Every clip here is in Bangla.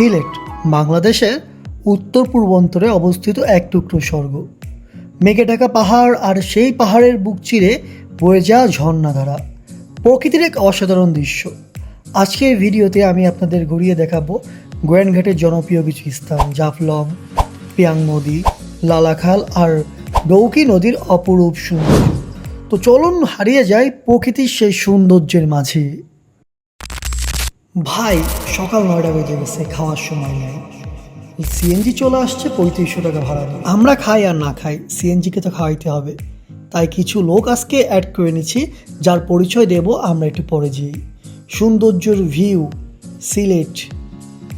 সিলেট বাংলাদেশের উত্তর পূর্বান্তরে অবস্থিত এক টুকরো স্বর্গ। মেঘে ঢাকা পাহাড় আর সেই পাহাড়ের বুক চিরে বয়ে যাওয়া ঝর্ণাধারা। প্রকৃতির এক অসাধারণ দৃশ্য। আজকের ভিডিওতে আমি আপনাদের ঘুরিয়ে দেখাবো গোয়ানঘাটের জনপ্রিয় কিছু স্থান, জাফলং পিয়াং নদী লালাখাল আর ডৌকি নদীর অপরূপ সৌন্দর্য। তো চলুন হারিয়ে যাই প্রকৃতির সেই সৌন্দর্যের মাঝে। ভাই, সকাল নয়টা বেজে গেছে, খাওয়ার সময় নেই। সিএনজি চলে আসছে, পঁয়ত্রিশশো টাকা ভাড়া আমরা খাই আর না খাই সিএনজিকে তো খাওয়াইতে হবে। তাই কিছু লোক আজকে অ্যাড করে নিচ্ছি, যার পরিচয় দেব, আমরা একটু পরে যাই। সৌন্দর্যর ভিউ সিলেট।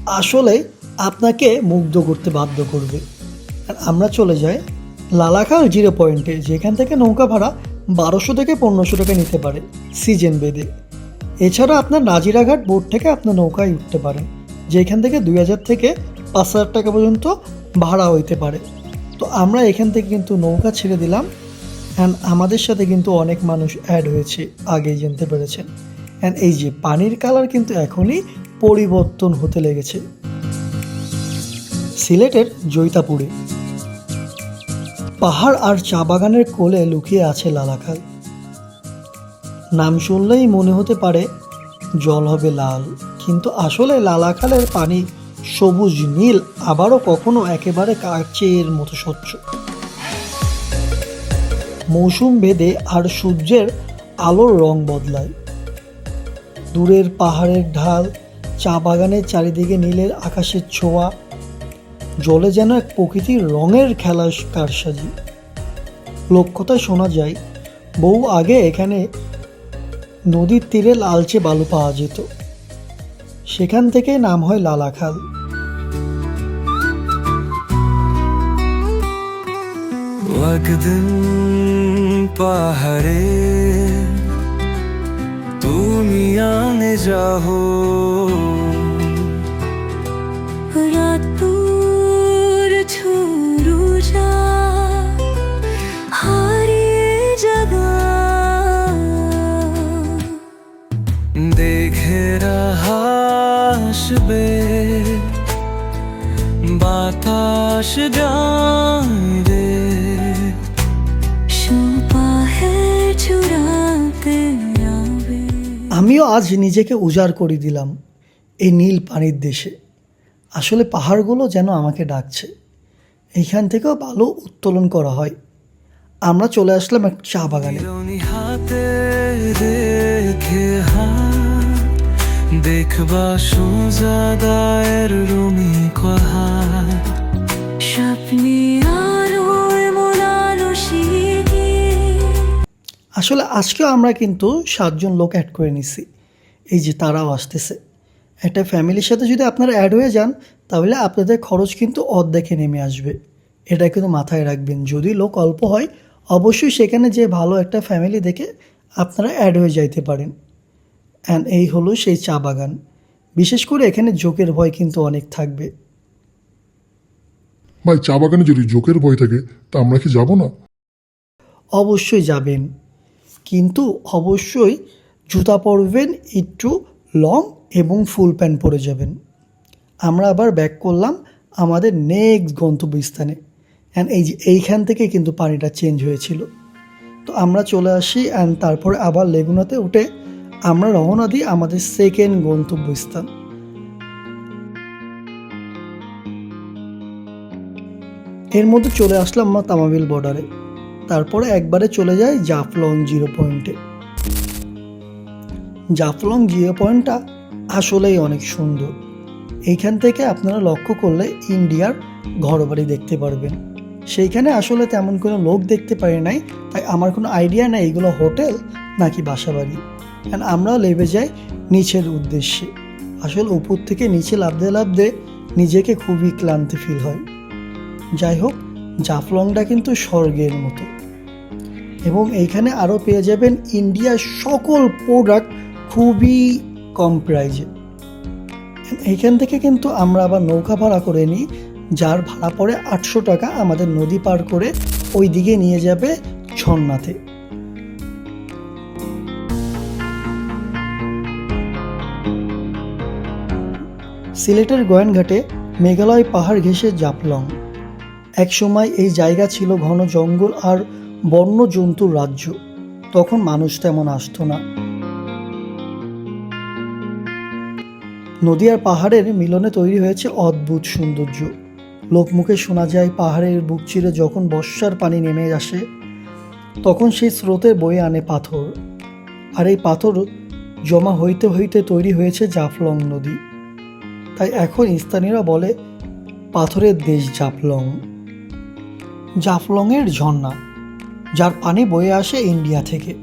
আসলে আপনাকে মুগ্ধ করতে বাধ্য করবে। আর আমরা চলে যাই লালাখাল জিরো পয়েন্টে, যেখান থেকে নৌকা ভাড়া বারোশো থেকে পনেরোশো টাকা নিতে পারে, সিজন বেদে এছাড়া আপনার নাজিরাঘাট বোর্ড থেকে আপনার নৌকায় উঠতে পারেন, যেখান থেকে দুই হাজার থেকে পাঁচ হাজার টাকা পর্যন্ত ভাড়া হইতে পারে। তো আমরা এখান থেকে কিন্তু নৌকা ছেড়ে দিলাম অ্যান্ড আমাদের সাথে কিন্তু অনেক মানুষ অ্যাড হয়েছে, আগেই জানতে পেরেছেন। অ্যান্ড এই যে পানির কালার কিন্তু এখনই পরিবর্তন হতে লেগেছে। সিলেটের জৈতাপুরে। পাহাড় আর চা বাগানের কোলে লুকিয়ে আছে লালাখাল। নাম শুনলেই মনে হতে পারে জল হবে লাল, কিন্তু আসলে লালাখালের পানি সবুজ নীল, আবারও কখনো একেবারে কাচের মতো স্বচ্ছ। মৌসুম ভেদে আর সূর্যের আলোর রং বদলায়। দূরের পাহাড়ের ঢাল, চা বাগানের চারিদিকে নীলের আকাশের ছোঁয়া, জলে যেন এক প্রকৃতির রঙের খেলা কারসাজি। লোককথায় শোনা যায়, বহু আগে এখানে নদীর তীরে লালচে বালু পাওয়া যেত। সেখান থেকে নাম হয় লালাখাল। একদিন পাহাড়ে তুমি আনে যাহো রাত বাতাস রে। যাবে। আমিও আজ নিজেকে উজাড় করে দিলাম এই নীল পানির দেশে। আসলে পাহাড়গুলো যেন আমাকে ডাকছে। এইখান থেকেও ভালো উত্তোলন করা হয়। আমরা চলে আসলাম এক চা বাগানে। হাতে রেখে হাত দেখবা সোজা দায়ের রুমি কহায় স্বপ্নে আরও এমন আসলে আজকেও আমরা কিন্তু সাতজন লোক অ্যাড করে নিছি। এই যে তারাও আসতেছে। একটা ফ্যামিলির সাথে যদি আপনারা অ্যাড হয়ে যান তাহলে আপনাদের খরচ কিন্তু অর্ধেকে নেমে আসবে। এটা কিন্তু মাথায় রাখবেন। যদি লোক অল্প হয় অবশ্যই সেখানে যে ভালো একটা ফ্যামিলি দেখে আপনারা অ্যাড হয়ে যাইতে পারেন। অ্যান্ড এই হলো সেই চা বাগান। বিশেষ করে এখানে জোকের ভয় কিন্তু অনেক থাকবে। ভাই চা বাগানে যদি জোকের ভয় থাকে তা আমরা কি যাব না? অবশ্যই যাবেন। কিন্তু অবশ্যই জুতা পরবেন একটু লং এবং ফুল প্যান্ট পরে যাবেন। আমরা আবার ব্যাক করলাম আমাদের নেক্সট গন্তব্যস্থানে। অ্যান্ড এই যে এইখান থেকে কিন্তু পানিটা চেঞ্জ হয়েছিল। তো আমরা চলে আসি অ্যান্ড তারপরে আবার লেগুনাতে উঠে আমরা রওনা দিই আমাদের সেকেন্ড গন্তব্যস্থান। এর মধ্যে চলে আসলাম আমরা তামাবিল বর্ডারে তারপরে একবারে চলে যাই জাফলং জিরো পয়েন্টে জাফলং জিরো পয়েন্টটা আসলেই অনেক সুন্দর। এইখান থেকে আপনারা লক্ষ্য করলে ইন্ডিয়ার ঘরবাড়ি দেখতে পারবেন। সেইখানে আসলে তেমন কোনো লোক দেখতে পারি নাই, তাই আমার কোনো আইডিয়া নেই এগুলো হোটেল নাকি বাসাবাড়ি। কারণ আমরাও লেবে যাই নিচের উদ্দেশ্যে। আসলে উপর থেকে নিচে লাভতে লাভতে নিজেকে খুবই ক্লান্তি ফিল হয়। যাই হোক, জাফলংটা কিন্তু স্বর্গের মতো। এবং এইখানে আরও পেয়ে যাবেন ইন্ডিয়ার সকল প্রোডাক্ট খুবই কম প্রাইজে এইখান থেকে কিন্তু আমরা আবার নৌকা ভাড়া করে নিই। যার ভাড়া পড়ে আটশো টাকা আমাদের নদী পার করে ওই দিকে নিয়ে যাবে ঝর্ণাতে সিলেটের গোয়েনঘাটে মেঘালয় পাহাড় ঘেঁষে জাপলং একসময় এই জায়গা ছিল ঘন জঙ্গল আর বন্য জন্তুর রাজ্য। তখন মানুষ তেমন আসতো না। নদী আর পাহাড়ের মিলনে তৈরি হয়েছে অদ্ভুত সৌন্দর্য। লোকমুখে শোনা যায় পাহাড়ের বুক চিরে যখন বর্ষার পানি নেমে আসে, তখন সেই স্রোতে বয়ে আনে পাথর। আর এই পাথর জমা হইতে হইতে তৈরি হয়েছে জাফলং নদী। তাই এখন স্থানীয়রা বলে পাথরের দেশ জাফলং। জাফলংয়ের ঝর্ণা, যার পানি বয়ে আসে ইন্ডিয়া থেকে।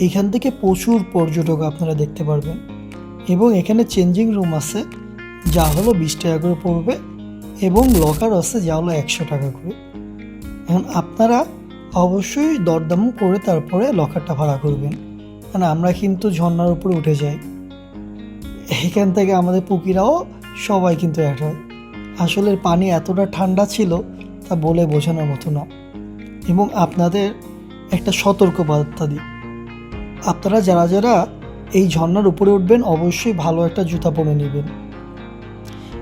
এইখান থেকে প্রচুর পর্যটক আপনারা দেখতে পারবেন। এবং এখানে চেঞ্জিং রুম আছে, যা হলো বিশ টাকা করে পড়বে। এবং লকার আছে, যা হলো একশো টাকা করে। এখন আপনারা অবশ্যই দরদাম করে তারপরে লকারটা ভাড়া করবেন। কারণ আমরা কিন্তু ঝর্নার উপরে উঠে যাই। এখান থেকে আমাদের পুকিরাও সবাই কিন্তু অ্যাড হয়। আসলে পানি এতটা ঠান্ডা ছিল, তা বলে বোঝানোর মতো না। এবং আপনাদের একটা সতর্ক বার্তা দিই। আপনারা যারা যারা এই ঝর্নার উপরে উঠবেন, অবশ্যই ভালো একটা জুতা পরে নেবেন।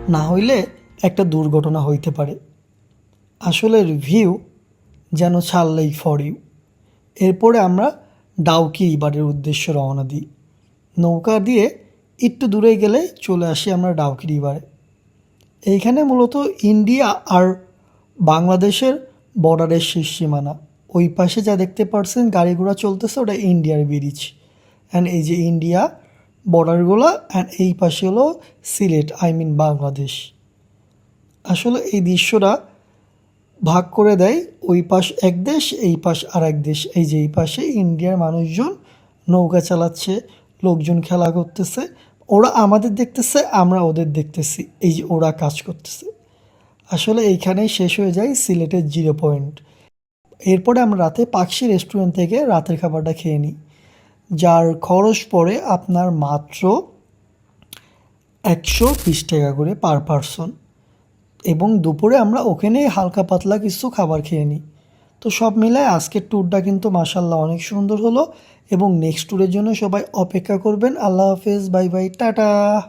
না হইলে একটা দুর্ঘটনা হইতে পারে। আসলে ভিউ যেন ছাড়লেই ফর ইউ এরপরে আমরা ডাউকি এবারের উদ্দেশ্য রওনা দিই। নৌকা দিয়ে একটু দূরে গেলে চলে আসি আমরা ডাউকি রিভারে এইখানে মূলত ইন্ডিয়া আর বাংলাদেশের বর্ডারের শেষ সীমানা। ওই পাশে যা দেখতে পারছেন গাড়ি ঘোড়া চলতেছে, ওটা ইন্ডিয়ার ব্রিজ অ্যান্ড এই যে ইন্ডিয়া বর্ডারগুলো অ্যান্ড এই পাশে হলো সিলেট আই মিন বাংলাদেশ। আসলে এই দৃশ্যটা ভাগ করে দেয় ওই পাশ এক দেশ, এই পাশ আর এক দেশ। এই যে এই পাশে ইন্ডিয়ার মানুষজন নৌকা চালাচ্ছে, লোকজন খেলা করতেছে। ওরা আমাদের দেখতেছে, আমরা ওদের দেখতেছি। এই যে ওরা কাজ করতেছে। আসলে এইখানেই শেষ হয়ে যায় সিলেটের জিরো পয়েন্ট। এরপরে আমরা রাতে পাকশি রেস্টুরেন্ট থেকে রাতের খাবারটা খেয়ে নিই। যার খরচ পড়ে আপনার মাত্র একশো বিশ টাকা করে পার পারসন। এবং দুপুরে আমরা ওখানেই হালকা পাতলা কিছু খাবার খেয়ে নিই। তো সব মিলায় আজকের ট্যুরটা কিন্তু মাসাল্লাহ অনেক সুন্দর হলো এবং নেক্সট ট্যুরের জন্য সবাই অপেক্ষা করবেন। আল্লাহ হাফেজ, বাই বাই, টাটা!